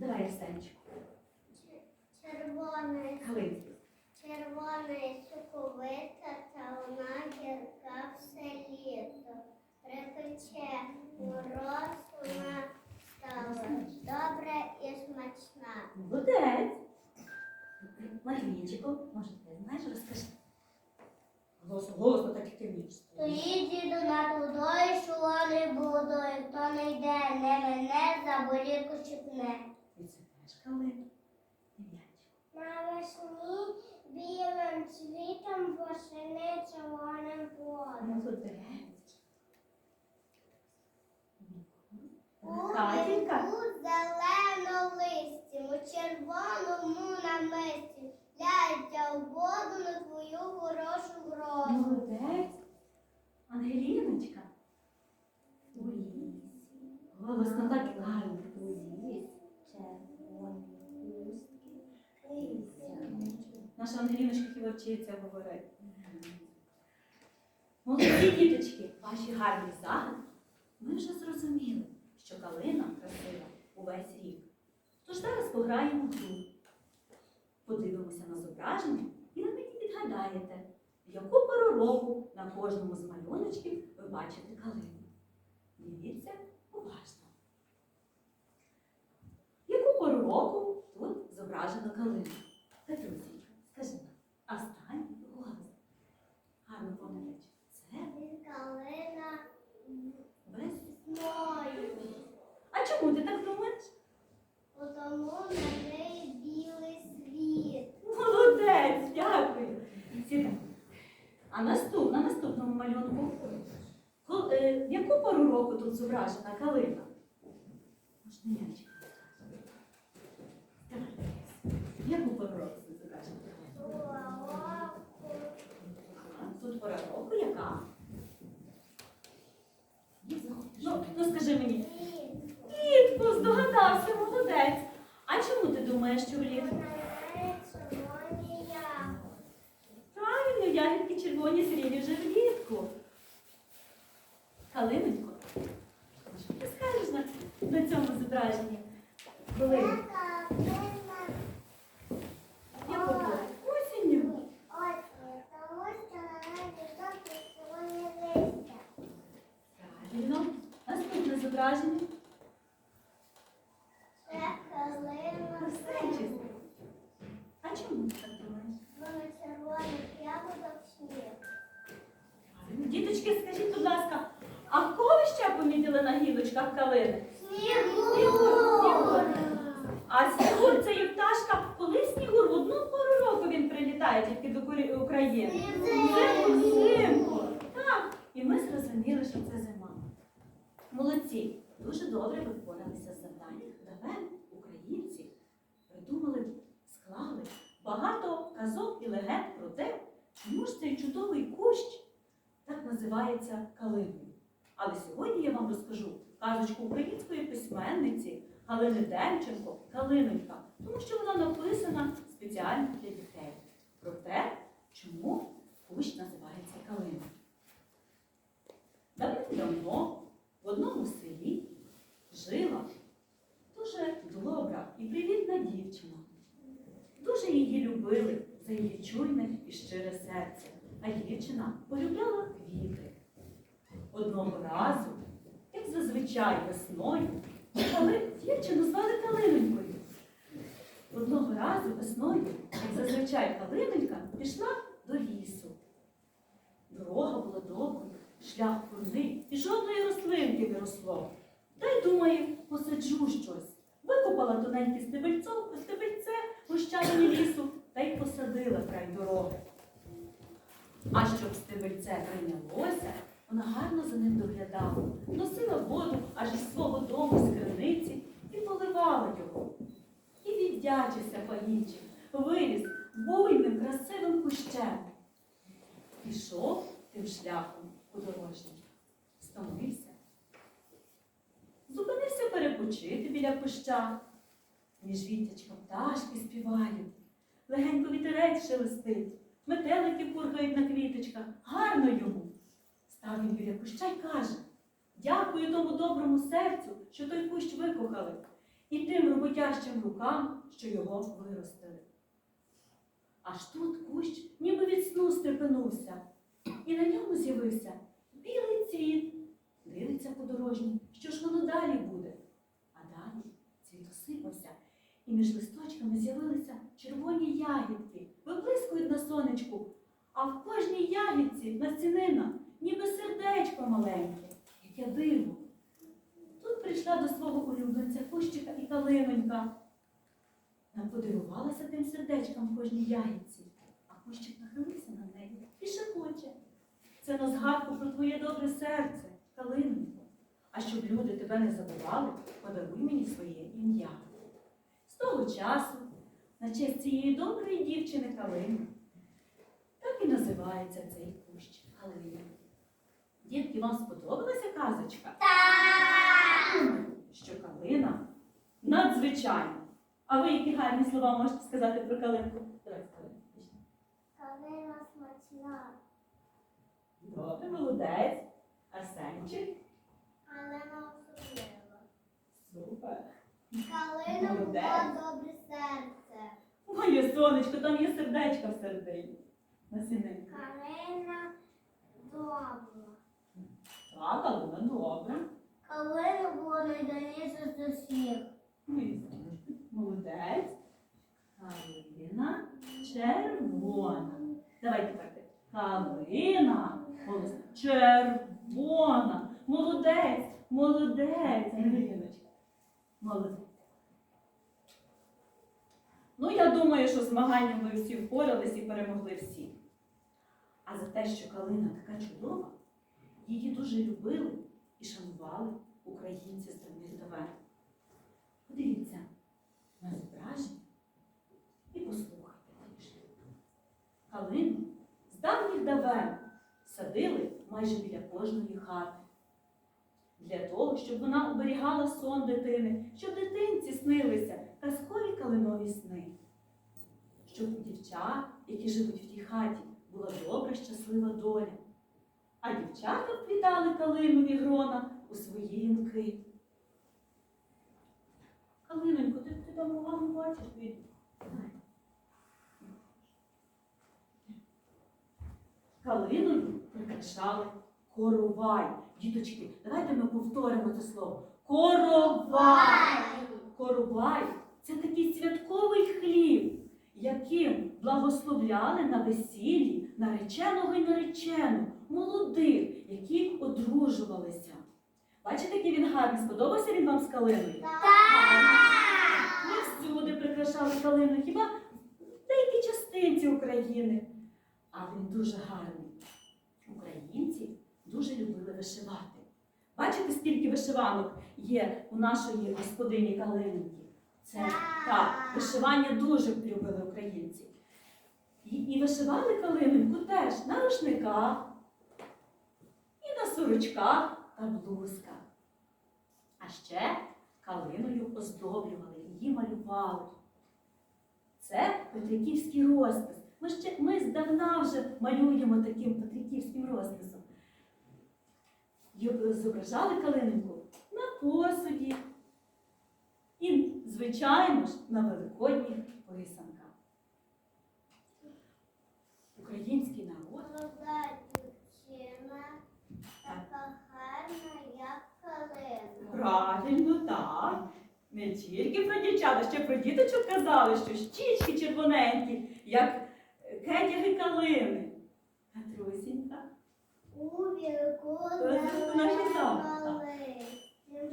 Давай, Арсенчику. Червоний, червоний соковита, та вона гірка все літо. Припече мороз, вона стала добра і смачна. Молодець. Матвійчику, може, ти знаєш, розкажи. Голосно, голосно, так як ти вмієш. Стоїть діду над водою, шолоною водою, хто не йде, не мене, за болівку щепне. М'ячик. Навесні білим цвітом восени червоним плодом. У зелено листі, у червоному намисті, ляйте в воду на твою хорошу грозу. Молодець. Ангеліночка. У лісі. Голосно так гарно. У лісі. Червоні хустки. Наша Ангеліночка вчиться говорити. Молодці діточки, ваші гарні загадки. Ми вже зрозуміли, що калина красива увесь рік. Тож зараз пограємо в гру. Подивимося на зображення і ви мені відгадаєте, в яку пору року на кожному з малюночків ви бачите калину. Дивіться уважно. В яку пору року тут зображено калину? А стань голос. Гарно помниш. Це Калина весною. А чому ти так думаєш? тому на неї білий світ. Молодець, дякую. Сідай. А наступ, на наступному малюнку. Е, В яку пору року тут зображена калина? Можна м'ячик. Давай. В яку пору року тут зображена калина? А, Тут пора року яка? Ну, ну скажи мені. Влітку, здогадався, молодець. А чому ти думаєш, що? Червоні. Правильно, ягідки червоні зрілі вже влітку. Калиненько, що ти скажеш на, на цьому зображенні? Коли? Яку пору? Осінню. Правильно. Наступне зображення. Арсенчик. А чому ти так думаєш? Правильно. Діточки, скажіть, будь ласка, а в кого ви ще помітили на гілочках калини? А снігур це є пташка, коли снігур в одну пору року він прилітає тільки до Курі- України. Взимку, взимку. Так. І ми зрозуміли, що це зима. Молодці, дуже добре ви впоралися з завданням. Давай, українці, придумали, склали багато казок і легенд про те, чому ж цей чудовий кущ так називається калиною. Але сьогодні я вам розкажу казочку української письменниці Галини Демченко Калинонька, тому що вона написана спеціально для дітей про те, чому кущ називається калина. Давним-давно в одному селі жила дуже добра і привітна дівчина. Дуже її любили за її чуйне і щире серце, а дівчина полюбляла квіти. Одного разу, як зазвичай весною, але дівчину звали Калинонькою. Одного разу весною, як зазвичай калиненька, пішла до лісу. Дорога була довгою, шлях курний і жодної рослинки не росло. Та й думаю, посаджу щось. Викопала тоненьке стебельце, стебельце гущавині лісу та й посадила край дороги. А щоб стебельце прийнялося, вона гарно за ним доглядала, носила воду аж із свого куща. Між вітячка пташки співають, легенько вітерець шелестить, метелики пургають на квіточках, гарно йому. Став він біля куща й каже: Дякую тому доброму серцю, що той кущ викохали, і тим роботящим рукам, що його виростили. Аж тут кущ ніби від сну стрепенувся, і на ньому з'явився білий цвіт. Дивиться подорожній, що ж воно далі буде. А далі цвіт осипався, і між листочками з'явилися червоні ягідки, виблискують на сонечку, а в кожній ягідці настінина, ніби сердечко маленьке, яке диво. Тут прийшла до свого улюбленця кущика і калинонька. Вона подивувалася тим сердечком в кожній ягідці, а кущик нахилився на неї і шепоче. Це на згадку про твоє добре серце, калинонько. А щоб люди тебе не забували, подаруй мені своє ім'я. Того часу, на честь цієї доброї дівчини Калини, так і називається цей кущ Калина. Дітки, вам сподобалася казочка? Думаю, що калина надзвичайна. А ви які гарні слова можете сказати про калинку? Давай. Калина смачна, Добре, молодець. Арсенчик. калина особлива. Супер. Калина була добре серце. Моє сонечко, там є сердечко всередині. Насінинка. Калина добра. Так, калина добре. Калина була найдальніша з усіх. Молодець. Калина червона. Давай тепер ти. Калина. Червона. Молодець. Молодець. Ангеліночка. Молодець. Ну, я думаю, що змаганням ми всі впорались і перемогли всі. А за те, що калина така чудова, її дуже любили і шанували українці з давних давен. Подивіться на зображення і послухайте трішки. Калину з давніх давен садили майже біля кожної хати. Для того, щоб вона оберігала сон дитини, щоб дитинці снилися казкові калинові сни. Щоб у дівчат, які живуть в тій хаті, була добра, щаслива доля. А дівчата вплітали калинові грона у свої вінки. Калинонько, ти, ти там увагу бачиш від. Калиною прикрашали коровай. Діточки, давайте ми повторимо це слово. Коровай! Коровай це такий святковий хліб, яким благословляли на весіллі нареченого і наречену, молодих, які одружувалися. Бачите, який він гарний? Сподобався він вам з калиною? Не всюди прикрашали калину, хіба в деякій частинці України. Але він дуже гарний. Українці. Бачите, скільки вишиванок є у нашої господині Калинки? Це так, вишивання дуже любили українці. І, і вишивали калининку теж на рушниках, і на сорочках та блузках. А ще калиною оздоблювали, її малювали. Це Петриківський розпис. Ми ще ми здавна вже малюємо таким Петриківським розписом. Зображали калининку на посуді і, звичайно ж, на великодніх писанках. Український народ Молода дівчина, така гарна, як калина. правильно так. Не тільки про дівчат, а ще про діточок казали, що щічки червоненькі, як кетяги калини. Катрусінька. У вірку. Ну,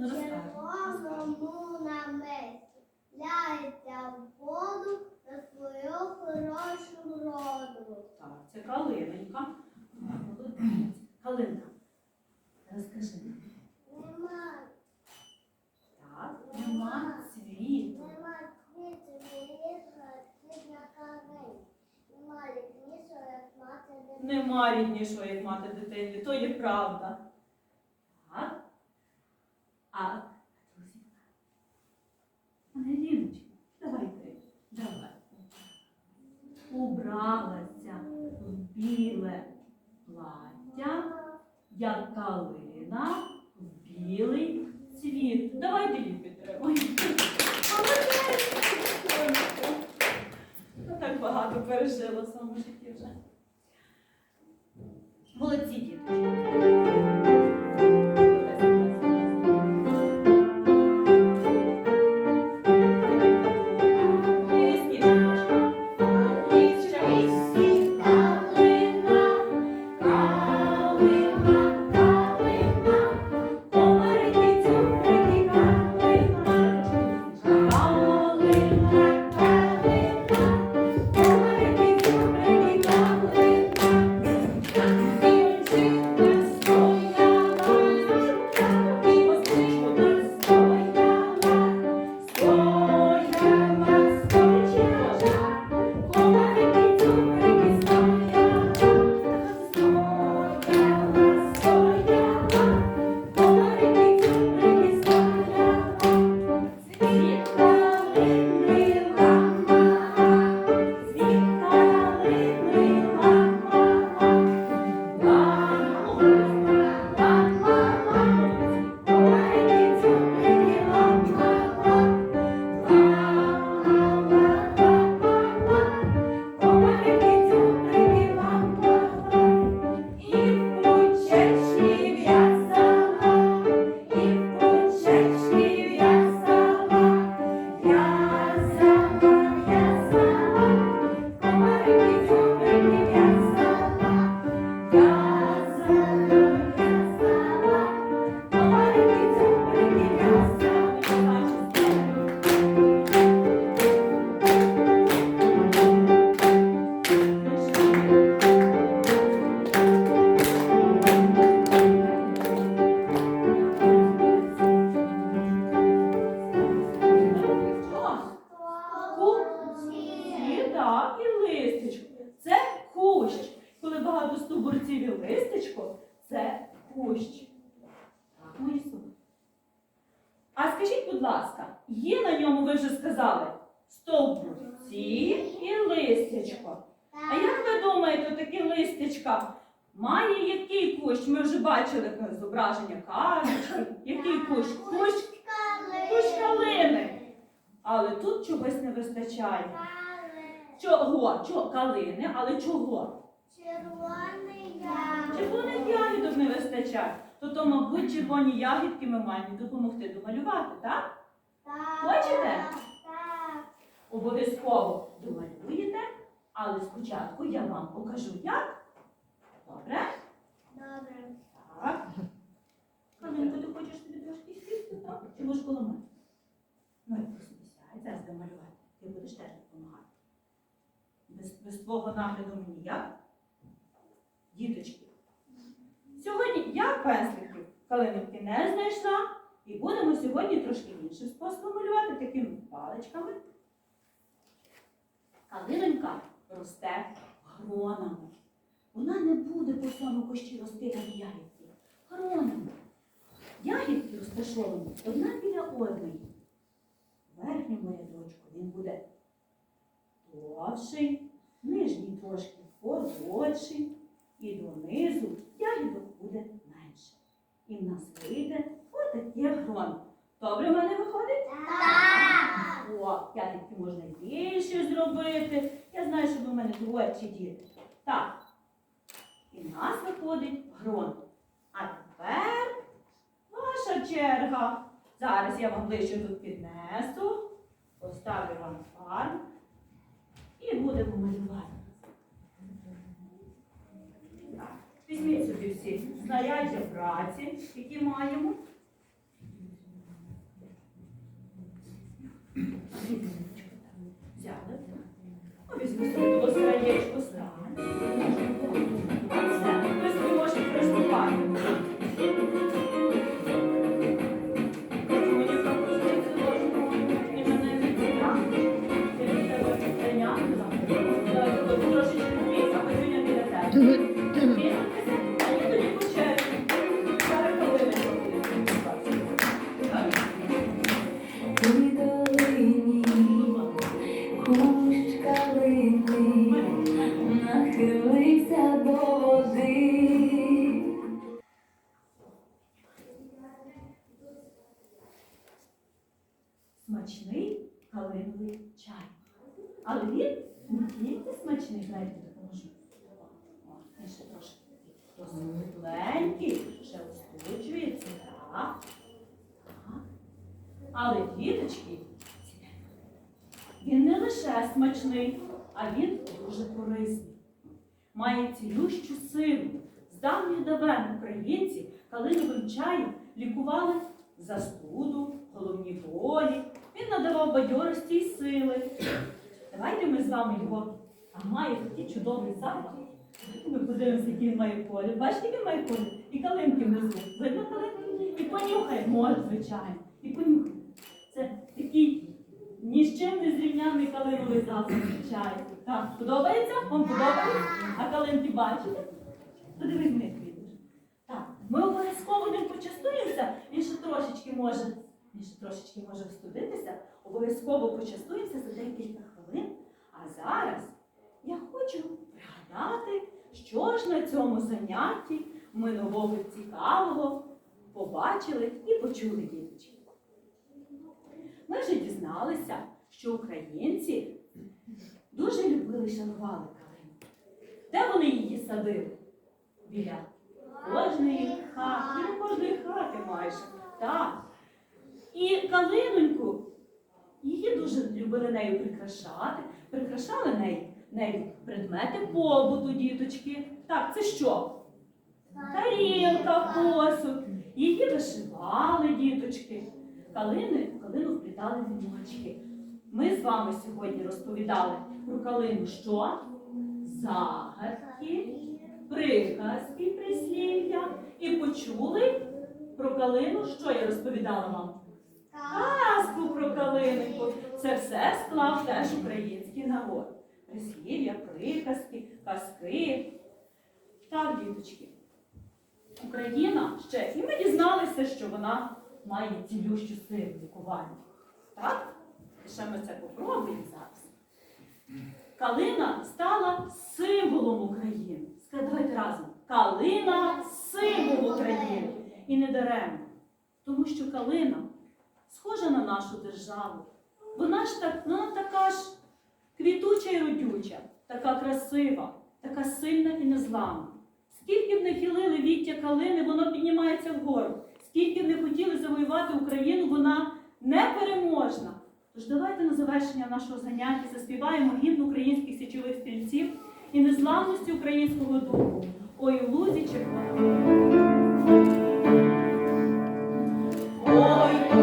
розкажи. червоному намисті ляється в воду на свою хорошу роду. Так, це калиненька. Калина. Розкажи. Нема, Так, нема цвіту. нема квіту, міністра, квітна калина. Нема ріднішого, як мати дитину. Нема ріднішого, як мати дитині, то є правда. Так. А Катрусінька. Ангеліночка, давай ти. Давай. Убралася в біле плаття, як калина в білий цвіт. Давайте її підтримуємо. Так багато пережила в своєму житті вже. Молодці діти. Чого? Чого? Калини, але чого? Червоний ягод. Червоних ягідок не вистачає. То, то, мабуть, червоні ягідки ми маємо допомогти домалювати, так? Так. Хочете? Так. Обов'язково домалюєте, але спочатку я вам покажу, як. Добре? Добре. Так. Калинко, ти хочеш собі трошки сісти, так? Чи можеш коло мене? Ну, я просто сядь, зараз домалювати. Ти будеш теж. Без, твого нагляду мені як? Діточки. Сьогодні я пензликів калинки не знайшла. І будемо сьогодні трошки іншим способом малювати такими паличками. Калинонька росте гронами. Вона не буде по всьому кущі рости, як ягідки. Гронами. Ягідки розташовані одна біля одної. Верхньому рядочку він буде довший, нижній трошки коротший, і донизу ягідок буде менше. І в нас вийде отаке грон. Добре в мене виходить? Так. О, ягідки можна більше зробити. Я знаю, що в мене творчі діти. Так. І в нас виходить грон. А тепер ваша черга. Зараз я вам ближче тут піднесу, поставлю вам фарб і будемо малювати. Візьміть собі всі знаряддя праці, які маємо. Взяли. Візьми собі до краєчку він смачний, знаєте, допоможу. О, ще трошки досить тепленький, ще остуджується, так. Так. Але діточки, він не лише смачний, а він дуже корисний. Має цілющу силу. З давніх давен українці калиновим чаєм лікували застуду, головні болі. Він надавав бадьорості й сили. Давайте ми з вами його. А має такий чудовий запах. Ми подивимося, який він має колір. Бачите, він має колір? І калинки внизу. Видно калинки? І понюхай, може, звичайно. І понюхай. Це такий ні з чим не зрівняний калиновий запах чаю. Так, подобається? Вам подобається? А калинки бачите? Туди візьми підеш. Так, ми обов'язково ним почастуємося, він ще трошечки може, він ще трошечки може встудитися, обов'язково почастуємося за декілька хвилин. А зараз я хочу пригадати, що ж на цьому занятті ми нового цікавого побачили і почули діточки. Ми вже дізналися, що українці дуже любили шанували калину. Де вони її садили? Біля кожної хати, біля кожної хати майже. Так. І калиноньку, її дуже любили нею прикрашати, прикрашали нею, нею предмети побуту, діточки. Так, це що? Тарілка, посуд. Її вишивали діточки. Калини, калину вплітали віночки. Ми з вами сьогодні розповідали про калину що? Загадки, приказки, прислів'я. І почули про калину, що я розповідала вам? Казку про калинку. Це все склав теж український народ. Прислів'я, приказки, казки. Так, діточки. Україна ще, і ми дізналися, що вона має цілющу силу лікування. Так? Ще ми це попробуємо зараз. Калина стала символом України. Давайте разом. Калина символ України. І не даремно. Тому що калина схожа на нашу державу. Вона ж так, ну, вона така ж квітуча і родюча, така красива, така сильна і незламна. Скільки б не хилили віття калини, воно піднімається вгору. Скільки б не хотіли завоювати Україну, вона непереможна. Тож давайте на завершення нашого заняття заспіваємо гімн українських січових стрільців і незламності українського духу. Ой, лузі червоно. Ой,